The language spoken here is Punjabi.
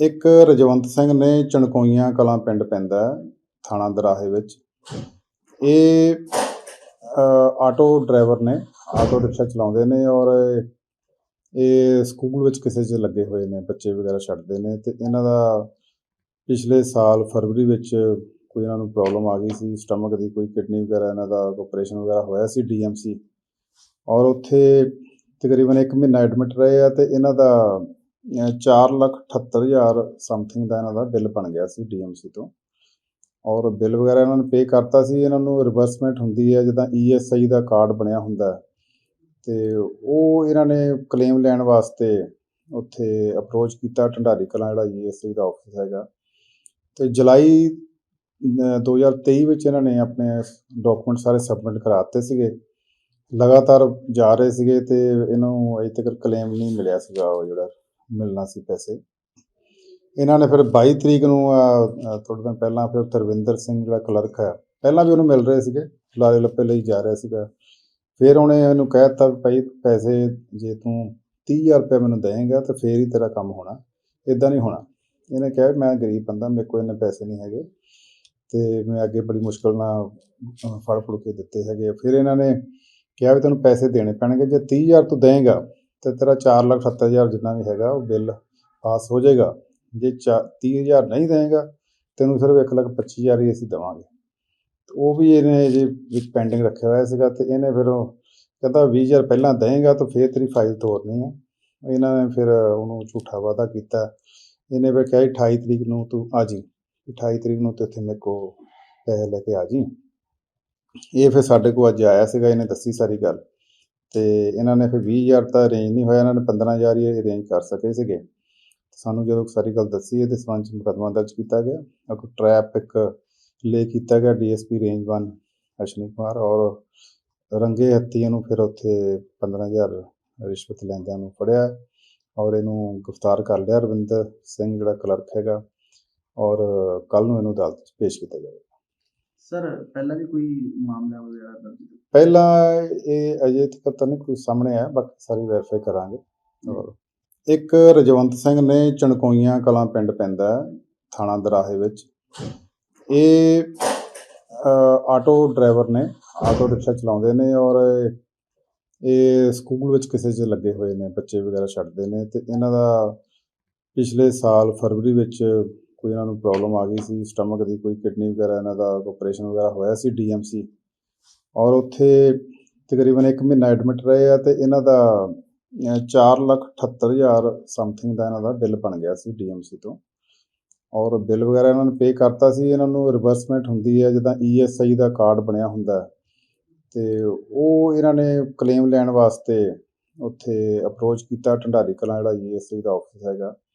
ਇੱਕ ਰਜਵੰਤ ਸਿੰਘ ਨੇ ਚਣਕੋਈਆਂ ਕਲਾਂ ਪਿੰਡ ਪੈਂਦਾ ਥਾਣਾ ਦਰਾਹੇ ਵਿੱਚ। ਇਹ ਆਟੋ ਡਰਾਈਵਰ ਨੇ, ਆਟੋ ਰਿਕਸ਼ਾ ਚਲਾਉਂਦੇ ਨੇ ਔਰ ਇਹ ਸਕੂਲ ਵਿੱਚ ਕਿਸੇ 'ਚ ਲੱਗੇ ਹੋਏ ਨੇ, ਬੱਚੇ ਵਗੈਰਾ ਛੱਡਦੇ ਨੇ ਤੇ ਇਹਨਾਂ ਦਾ ਪਿਛਲੇ ਸਾਲ ਫਰਵਰੀ ਵਿੱਚ ਕੋਈ ਇਹਨਾਂ ਨੂੰ ਪ੍ਰੋਬਲਮ ਆ ਗਈ ਸੀ, ਸਟਮਕ ਦੀ ਕੋਈ ਕਿਡਨੀ ਵਗੈਰਾ, ਇਹਨਾਂ ਦਾ ਆਪਰੇਸ਼ਨ ਵਗੈਰਾ ਹੋਇਆ ਸੀ ਡੀਐਮਸੀ। ਔਰ ਉੱਥੇ ਤਕਰੀਬਨ 1 ਮਹੀਨਾ ਐਡਮਿਟ ਰਹੇ ਆ ਤੇ ਇਹਨਾਂ ਦਾ ਅਹ, ਚਾਰ ਲੱਖ ਅਠੱਤਰ ਹਜ਼ਾਰ ਸਮਥਿੰਗ ਦਾ ਇਹਨਾਂ ਦਾ ਬਿੱਲ ਬਣ ਗਿਆ ਸੀ ਡੀਐਮਸੀ ਤੋਂ। ਔਰ ਬਿੱਲ ਵਗੈਰਾ ਇਹਨਾਂ ਨੇ ਪੇ ਕਰਤਾ ਸੀ ਇਹਨਾਂ ਨੂੰ ਰਿਵਰਸਮੈਂਟ ਹੁੰਦੀ ਹੈ ਜਿੱਦਾਂ ਈਐਸਆਈ ਦਾ ਕਾਰਡ ਬਣਿਆ ਹੁੰਦਾ ਹੈ। ਤੇ ਉਹ ਇਹਨਾਂ ਨੇ ਕਲੇਮ ਲੈਣ ਵਾਸਤੇ ਉੱਥੇ ਅਪਰੋਚ ਕੀਤਾ ਢੰਡਾਰੀ ਕਲਾਂ ਜਿਹੜਾ ਈਐਸਆਈ ਦਾ ਆਫਿਸ ਹੈਗਾ। ਤੇ ਜੁਲਾਈ ਅਹ, 2023 ਵਿੱਚ ਇਹਨਾਂ ਨੇ ਆਪਣੇ ਡਾਕੂਮੈਂਟ ਸਾਰੇ ਸਬਮਿਟ ਕਰਾ ਦਿੱਤੇ ਸੀਗੇ। ਲਗਾਤਾਰ ਜਾ ਰਹੇ ਸੀਗੇ ਤੇ ਇਹਨੂੰ ਅਜੇ ਤੱਕ ਕਲੇਮ ਨਹੀਂ ਮਿਲਿਆ ਸੀਗਾ ਉਹ ਜਿਹੜਾ। ਮਿਲਣਾ ਸੀ ਪੈਸੇ। ਇਹਨਾਂ ਨੇ ਫਿਰ 22 ਤਰੀਕ ਨੂੰ ਅਹ, ਥੋੜ੍ਹੇ ਦਿਨ ਪਹਿਲਾਂ ਫਿਰ ਤਰਵਿੰਦਰ ਸਿੰਘ ਜਿਹੜਾ ਕਲਰਕ ਹੈ ਪਹਿਲਾਂ ਵੀ ਉਹਨੂੰ ਮਿਲ ਰਹੇ ਸੀਗੇ ਲਾਰੇ ਲੱਪੇ ਲਈ ਜਾ ਰਿਹਾ ਸੀਗਾ। ਫਿਰ ਉਹਨੇ ਇਹਨੂੰ ਕਹਿ ਦਿੱਤਾ ਵੀ ਭਾਈ ਪੈਸੇ ਜੇ ਤੂੰ 30000 ਰੁਪਏ ਮੈਨੂੰ ਦੇਏਗਾ ਤਾਂ ਫੇਰ ਹੀ ਤੇਰਾ ਕੰਮ ਹੋਣਾ ਇਦਾਂ ਨਹੀਂ ਹੋਣਾ। ਇਹਨੇ ਕਿਹਾ ਵੀ ਮੈਂ ਗਰੀਬ ਬੰਦਾ ਮੇਰੇ ਕੋਲ ਇੰਨੇ ਪੈਸੇ ਨਹੀਂ ਹੈਗੇ ਤੇ ਮੈਂ ਅੱਗੇ ਬੜੀ ਮੁਸ਼ਕਲ ਨਾਲ ਅਹ, ਫੜ ਫੁੜ ਕੇ ਦਿੱਤੇ ਹੈਗੇ ਫਿਰ ਇਹਨਾਂ ਨੇ ਕਿਹਾ ਵੀ ਤੈਨੂੰ ਪੈਸੇ ਦੇਣੇ ਪੈਣਗੇ ਜੇ 30000 ਤੂੰ ਦੇਏਗਾ ਤੇ ਤੇਰਾ 478000 ਜਿੰਨਾ ਵੀ ਹੈਗਾ ਉਹ ਬਿੱਲ ਪਾਸ ਹੋ ਜਾਏਗਾ। ਜੇ ਚਾ 30000 ਨਹੀਂ ਦੇਗਾ ਤੈਨੂੰ ਸਿਰਫ 125000 ਹੀ ਅਸੀਂ ਦੇਵਾਂਗੇ। ਤੇ ਉਹ ਵੀ ਇਹਨੇ ਜੇ ਇੱਕ ਪੈਂਡਿੰਗ ਰੱਖਿਆ ਹੋਇਆ ਸੀਗਾ ਤੇ ਇਹਨੇ ਫਿਰ ਉਹ ਕਹਿੰਦਾ 20000 ਪਹਿਲਾਂ ਦੇਗਾ ਤਾਂ ਫੇਰ ਤੇਰੀ ਫਾਈਲ ਤੋਰਨੀ ਹੈ ਇਹਨਾਂ ਨੇ ਫਿਰ ਉਹਨੂੰ ਝੂਠਾ ਵਾਅਦਾ ਕੀਤਾ। ਇਹਨੇ ਫਿਰ ਕਿਹਾ ਸੀ 28 ਤਰੀਕ ਨੂੰ ਤੂੰ ਆ ਜੀ। 28 ਤਰੀਕ ਨੂੰ ਤੇ ਉੱਥੇ ਮੇਰੇ ਕੋ ਪੈਸੇ ਲੈ ਕੇ ਆ ਜੀ। ਇਹ ਫਿਰ ਸਾਡੇ ਕੋਲ ਅੱਜ ਆਇਆ ਸੀਗਾ, ਇਹਨੇ ਦੱਸੀ ਸਾਰੀ ਗੱਲ। ਤੇ ਇਹਨਾਂ ਨੇ ਫਿਰ 20000 ਤਾਂ ਅਰੇਂਜ ਨਹੀਂ ਹੋਇਆ, ਇਹਨਾਂ ਨੇ 15000 ਹੀ ਅਰੇਂਜ ਕਰ ਸਕੇ ਸੀਗੇ। ਸਾਨੂੰ ਜਦੋਂ ਸਾਰੀ ਗੱਲ ਦੱਸੀ, ਇਹਦੇ ਸੰਬੰਧ 'ਚ ਮੁਕੱਦਮਾ ਦਰਜ ਕੀਤਾ ਗਿਆ। ਅਗੋ ਟਰੈਪ ਇੱਕ ਲੇ ਕੀਤਾ ਗਿਆ ਡੀਐਸਪੀ ਰੇਂਜ 1 ਅਸ਼ਨੀ ਕੁਮਾਰ, ਔਰ ਰੰਗੇ ਹੱਥੀ ਨੂੰ ਫਿਰ ਉੱਥੇ 15000 ਰਿਸ਼ਵਤ ਲੈਂਦਿਆਂ ਨੂੰ ਫੜਿਆ, ਔਰ ਇਹਨੂੰ ਗ੍ਰਿਫਤਾਰ ਕਰ ਲਿਆ ਰਵਿੰਦਰ ਸਿੰਘ, ਜਿਹੜਾ ਕਲਰਕ ਹੈਗਾ, ਔਰ ਕੱਲ ਨੂੰ ਇਹਨੂੰ ਅਦਾਲਤ 'ਚ ਪੇਸ਼ ਕੀਤਾ ਜਾਵੇਗਾ। ਸਰ ਪਹਿਲਾਂ ਵੀ ਕੋਈ ਮਾਮਲਾ ਵਗੈਰਾ ਦਰਜ? ਪਹਿਲਾਂ ਇਹ ਅਜੇ ਤੱਕ ਤਾਂ ਨਹੀਂ ਕੋਈ ਸਾਹਮਣੇ ਆਇਆ ਬਾਕੀ ਸਾਰੀ ਵੈਰੀਫਾਈ ਕਰਾਂਗੇ। ਔਰ ਇੱਕ ਰਜਵੰਤ ਸਿੰਘ ਨੇ ਚਣਕੋਈਆਂ ਕਲਾਂ ਪਿੰਡ ਪੈਂਦਾ ਥਾਣਾ ਦਰਾਹੇ ਵਿੱਚ। ਇਹ ਆਟੋ ਡਰਾਈਵਰ ਨੇ ਆਟੋ ਰਿਕਸ਼ਾ ਚਲਾਉਂਦੇ ਨੇ ਔਰ ਇਹ ਸਕੂਲ ਵਿੱਚ ਕਿਸੇ 'ਚ ਲੱਗੇ ਹੋਏ ਨੇ ਬੱਚੇ ਵਗੈਰਾ ਛੱਡਦੇ ਨੇ ਤੇ ਇਹਨਾਂ ਦਾ ਪਿਛਲੇ ਸਾਲ ਫਰਵਰੀ ਵਿੱਚ ਕੋਈ ਇਹਨਾਂ ਨੂੰ ਪ੍ਰੋਬਲਮ ਆ ਗਈ ਸੀ ਸਟਮਕ ਦੀ ਕੋਈ ਕਿਡਨੀ ਵਗੈਰਾ ਇਹਨਾਂ ਦਾ ਆਪਰੇਸ਼ਨ ਵਗੈਰਾ ਹੋਇਆ ਸੀ ਡੀਐਮਸੀ ਔਰ ਉੱਥੇ ਤਕਰੀਬਨ 1 ਮਹੀਨਾ ਐਡਮਿਟ ਰਹੇ ਆ ਤੇ ਇਹਨਾਂ ਦਾ ਅਹ, ਚਾਰ ਲੱਖ ਅਠੱਤਰ ਹਜ਼ਾਰ ਸਮਥਿੰਗ ਦਾ ਇਹਨਾਂ ਦਾ ਬਿੱਲ ਬਣ ਗਿਆ ਸੀ ਡੀਐਮਸੀ ਤੋਂ ਔਰ ਬਿੱਲ ਵਗੈਰਾ ਇਹਨਾਂ ਨੇ ਪੇ ਕਰਤਾ ਸੀ ਇਹਨਾਂ ਨੂੰ ਰਿਵਰਸਮੈਂਟ ਹੁੰਦੀ ਹੈ ਜਿੱਦਾਂ ਈਐਸਆਈ ਦਾ ਕਾਰਡ ਬਣਿਆ ਹੁੰਦਾ ਹੈ। ਤੇ ਉਹ ਇਹਨਾਂ ਨੇ ਕਲੇਮ ਲੈਣ ਵਾਸਤੇ ਉੱਥੇ ਅਪਰੋਚ ਕੀਤਾ ਢੰਡਾਰੀ ਕਲਾਂ ਜਿਹੜਾ ਈਐਸਆਈ ਦਾ ਆਫਿਸ ਹੈਗਾ